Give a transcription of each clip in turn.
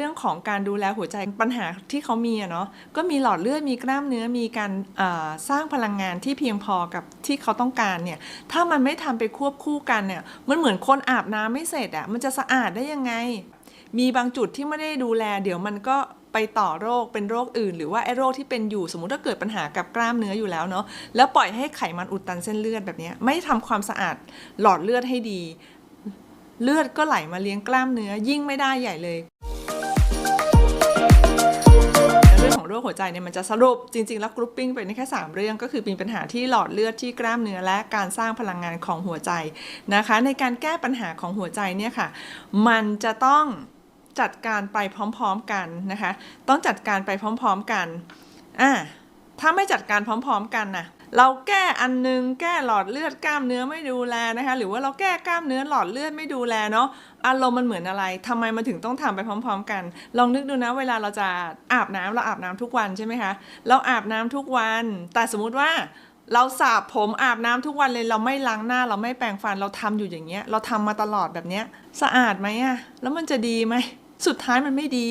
เรื่องของการดูแลหัวใจปัญหาที่เขามีอะเนาะก็มีหลอดเลือดมีกล้ามเนื้อมีการสร้างพลังงานที่เพียงพอกับที่เขาต้องการเนี่ยถ้ามันไม่ทำไปควบคู่กันเนี่ยมันเหมือนคนอาบน้ำไม่เสร็จอะมันจะสะอาดได้ยังไง มีบางจุดที่ไม่ได้ดูแล เดี๋ยวมันก็ไปต่อโรคเป็นโรคอื่น หรือว่าไอ้โรคที่เป็นอยู่สมมุติถ้าเกิดปัญหากับกล้ามเนื้ออยู่แล้วเนาะแล้วปล่อยให้ไขมันอุดตันเส้นเลือดแบบนี้ไม่ทำความสะอาดหลอดเลือดให้ดี เลือดก็ไหลมาเลี้ยงกล้ามเนื้อยิ่งไม่ได้ใหญ่เลย คหัวใจเนี่ยมันจะสรุปจริง ๆ แล้วกรุ๊ปปิ้งไปในแค่ 3 เรื่องก็คือเป็นปัญหาที่หลอดเลือดที่กล้ามเนื้อและการสร้างพลังงานของหัวใจนะคะ ในการแก้ปัญหาของหัวใจเนี่ยค่ะ มันจะต้องจัดการไปพร้อมๆกันนะคะ ต้องจัดการไปพร้อมๆกันอ่าถ้าไม่จัดการพร้อม ๆ กันนะ เราแก้อันนึงแก้หลอดเลือดกล้ามเนื้อไม่ดูแลนะคะ หรือว่าเราแก้กล้ามเนื้อหลอดเลือดไม่ดูแลเนาะอารมณ์มันเหมือนอะไรทำไมมันถึงต้องทำไปพร้อม ๆ กัน ลองนึกดูนะเวลาเราจะอาบน้ำเราอาบน้ำทุกวันใช่ไหมคะเราอาบน้ำทุกวัน แต่สมมุติว่าเราสระผมอาบน้ำทุกวันเลยเราไม่ล้างหน้า เราไม่แปรงฟันเราทำอยู่อย่างเงี้ย เราทำมาตลอดแบบเนี้ย สะอาดไหมอะแล้วมันจะดีไหม สุดท้ายมันไม่ดี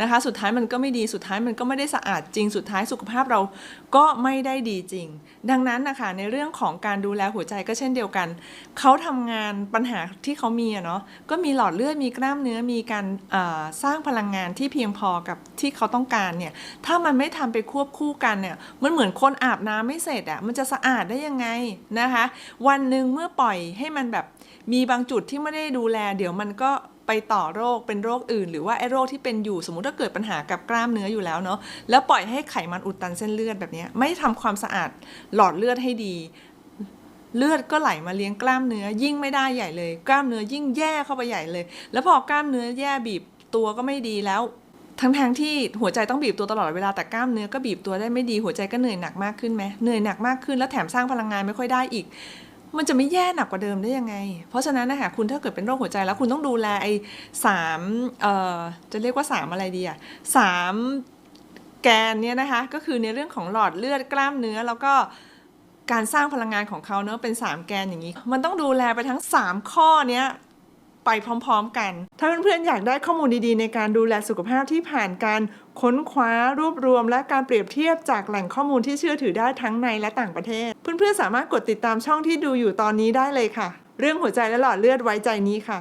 นะคะ สุดท้ายมันก็ไม่ดี สุดท้ายมันก็ไม่ได้สะอาดจริง สุดท้ายสุขภาพเราก็ไม่ได้ดีจริง ดังนั้นนะคะในเรื่องของการดูแลหัวใจก็เช่นเดียวกัน เขาทำงานปัญหาที่เขามีอะเนาะ ก็มีหลอดเลือด มีกล้ามเนื้อ มีการสร้างพลังงานที่เพียงพอกับที่เขาต้องการเนี่ย ถ้ามันไม่ทำไปควบคู่กันเนี่ย มันเหมือนคนอาบน้ำไม่เสร็จอะมันจะสะอาดได้ยังไงนะคะ วันหนึ่งเมื่อปล่อยให้มันแบบมีบางจุดที่ไม่ได้ดูแล เดี๋ยวมันก็ ไปต่อโรคเป็นโรคอื่น หรือว่าไอ้โรคที่เป็นอยู่สมมุติถ้าเกิดปัญหากับกล้ามเนื้ออยู่แล้วเนาะแล้วปล่อยให้ไขมันอุดตันเส้นเลือดแบบนี้ไม่ทำความสะอาดหลอดเลือดให้ดี เลือดก็ไหลมาเลี้ยงกล้ามเนื้อยิ่งไม่ได้ใหญ่เลย กล้ามเนื้อยิ่งแย่เข้าไปใหญ่เลย แล้วพอกล้ามเนื้อแย่บีบตัวก็ไม่ดีแล้วทั้งทงที่หัวใจต้องบีบตัวตลอดเวลาแต่กล้ามเนื้อก็บีบตัวได้ไม่ดีหัวใจก็เหนื่อยหนักมากขึ้นไหมเหนื่อยหนักมากขึ้นแล้วแถมสร้างพลังงานไม่ค่อยได้อีก มันจะไม่แย่หนักกว่าเดิมได้ยังไง เพราะฉะนั้นนะคะคุณถ้าเกิดเป็นโรคหัวใจแล้วคุณต้องดูแลไอ้สามเอ่อจะเรียกว่าสามอะไรดีอะสามแกนเนี่ยนะคะ ก็คือในเรื่องของหลอดเลือดกล้ามเนื้อแล้วก็การสร้างพลังงานของเขาเนอะเป็น 3 แกนอย่างนี้ มันต้องดูแลไปทั้ง 3 ข้อเนี้ย ไปพร้อมๆกัน ถ้าเพื่อนๆอยากได้ข้อมูลดีๆ ในการดูแลสุขภาพที่ผ่านการค้นคว้ารวบรวม และการเปรียบเทียบจากแหล่งข้อมูลที่เชื่อถือได้ทั้งในและต่างประเทศ เพื่อนๆสามารถกดติดตามช่องที่ดูอยู่ตอนนี้ได้เลยค่ะ เรื่องหัวใจและหลอดเลือดไว้ใจนี้ค่ะ